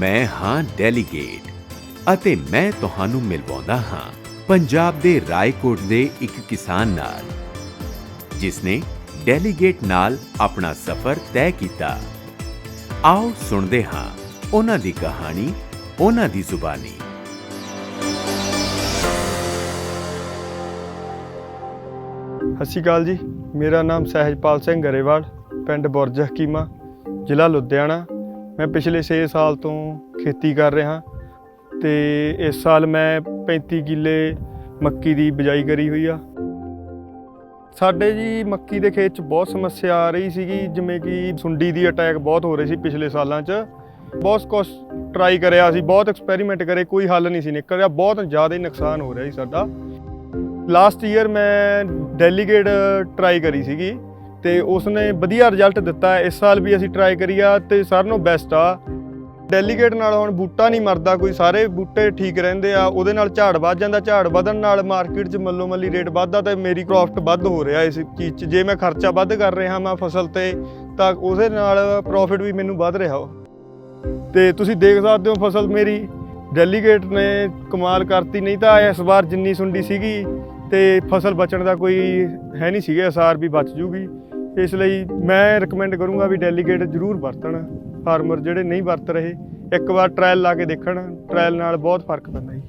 ਮੈਂ ਹਾਂ ਡੈਲੀਗੇਟ ਅਤੇ ਮੈਂ ਤੁਹਾਨੂੰ ਮਿਲਵਾਉਂਦਾ ਹਾਂ ਪੰਜਾਬ ਦੇ ਰਾਏਕੋਟ ਦੇ ਇੱਕ ਕਿਸਾਨ ਨਾਲ ਜਿਸ ਨੇ ਡੈਲੀਗੇਟ ਨਾਲ ਆਪਣਾ ਸਫ਼ਰ ਤੈਅ ਕੀਤਾ। ਆਓ ਸੁਣਦੇ ਹਾਂ ਉਹਨਾਂ ਦੀ ਕਹਾਣੀ, ਉਹਨਾਂ ਦੀ ਜ਼ੁਬਾਨੀ। ਸਤਿ ਸ਼੍ਰੀ ਅਕਾਲ ਜੀ, ਮੇਰਾ ਨਾਮ ਸਹਿਜਪਾਲ ਸਿੰਘ ਗਰੇਵਾਲ, ਪਿੰਡ ਬੁਰਜ ਹਕੀਮਾ, ਜ਼ਿਲ੍ਹਾ ਲੁਧਿਆਣਾ ਮੈਂ ਪਿਛਲੇ 6 ਸਾਲ ਤੋਂ ਖੇਤੀ ਕਰ ਰਿਹਾ ਤੇ ਇਸ ਸਾਲ ਮੈਂ 35 ਕਿੱਲੇ ਮੱਕੀ ਦੀ ਬਿਜਾਈ ਕਰੀ ਹੋਈ ਆ। ਸਾਡੇ ਜੀ ਮੱਕੀ ਦੇ ਖੇਤ 'ਚ ਬਹੁਤ ਸਮੱਸਿਆ ਆ ਰਹੀ ਸੀਗੀ, ਜਿਵੇਂ ਕਿ ਸੁੰਡੀ ਦੀ ਅਟੈਕ ਬਹੁਤ ਹੋ ਰਹੀ ਸੀ ਪਿਛਲੇ ਸਾਲਾਂ 'ਚ। ਬਹੁਤ ਕੁਛ ਟਰਾਈ ਕਰਿਆ ਸੀ, ਬਹੁਤ ਐਕਸਪੈਰੀਮੈਂਟ ਕਰੇ, ਕੋਈ ਹੱਲ ਨਹੀਂ ਸੀ ਨਿਕਲਿਆ, ਬਹੁਤ ਜ਼ਿਆਦਾ ਹੀ ਨੁਕਸਾਨ ਹੋ ਰਿਹਾ ਸੀ ਸਾਡਾ। ਲਾਸਟ ਈਅਰ ਮੈਂ ਡੈਲੀਗੇਟ ਟਰਾਈ ਕਰੀ ਸੀਗੀ। ਤੇ ਉਸਨੇ ਵਧੀਆ ਰਿਜ਼ਲਟ ਦਿੱਤਾ ਇਸ ਸਾਲ ਵੀ ਅਸੀਂ ਟਰਾਈ ਕਰੀ ਆ ਤੇ ਸਾਰਿਆਂ ਨੂੰ ਬੈਸਟ ਆ। ਡੈਲੀਗੇਟ ਨਾਲ ਹੁਣ ਬੂਟਾ ਨਹੀਂ ਮਰਦਾ, ਕੋਈ ਸਾਰੇ ਬੂਟੇ ਠੀਕ ਰਹਿੰਦੇ ਆ। ਉਹਦੇ ਨਾਲ ਝਾੜ ਵੱਧ ਜਾਂਦਾ, ਝਾੜ ਵਧਣ ਨਾਲ ਮਾਰਕੀਟ 'ਚ ਮੱਲੋ ਮੱਲੀ ਰੇਟ ਵੱਧਦਾ ਤੇ ਮੇਰੀ ਪ੍ਰੋਫਿਟ ਵੱਧ ਹੋ ਰਿਹਾ ਇਸ ਚੀਜ਼ 'ਚ। ਜੇ ਮੈਂ ਖਰਚਾ ਵੱਧ ਕਰ ਰਿਹਾ ਮੈਂ ਫਸਲ ਤੇ, ਤਾਂ ਉਹਦੇ ਨਾਲ ਪ੍ਰੋਫਿਟ ਵੀ ਮੈਨੂੰ ਵੱਧ ਰਿਹਾ ਤੇ ਤੁਸੀਂ ਦੇਖ ਸਕਦੇ ਹੋ ਫਸਲ ਮੇਰੀ। ਡੈਲੀਗੇਟ ਨੇ ਕਮਾਲ ਕਰਤੀ, ਨਹੀਂ ਤਾਂ ਇਸ ਵਾਰ ਜਿੰਨੀ ਸੁੰਡੀ ਸੀਗੀ ਤੇ ਫਸਲ ਬਚਣ ਦਾ ਕੋਈ ਹੈ ਨਹੀਂ ਸੀਗਾ, ਅਸਾਰ ਵੀ ਬਚ ਜੂਗੀ। ਇਸ ਲਈ ਮੈਂ ਰეკਮੈਂਡ ਕਰੂੰਗਾ ਵੀ ਡੈਲੀਗੇਟ ਜ਼ਰੂਰ ਵਰਤਣ ਫਾਰਮਰ ਜਿਹੜੇ ਨਹੀਂ ਵਰਤ ਰਹੇ, ਇੱਕ ਵਾਰ ਟ੍ਰਾਇਲ ਲਾ ਕੇ ਦੇਖਣ ਟ੍ਰਾਇਲ ਨਾਲ ਬਹੁਤ ਫ਼ਰਕ ਪੈਂਦਾ ਜੀ।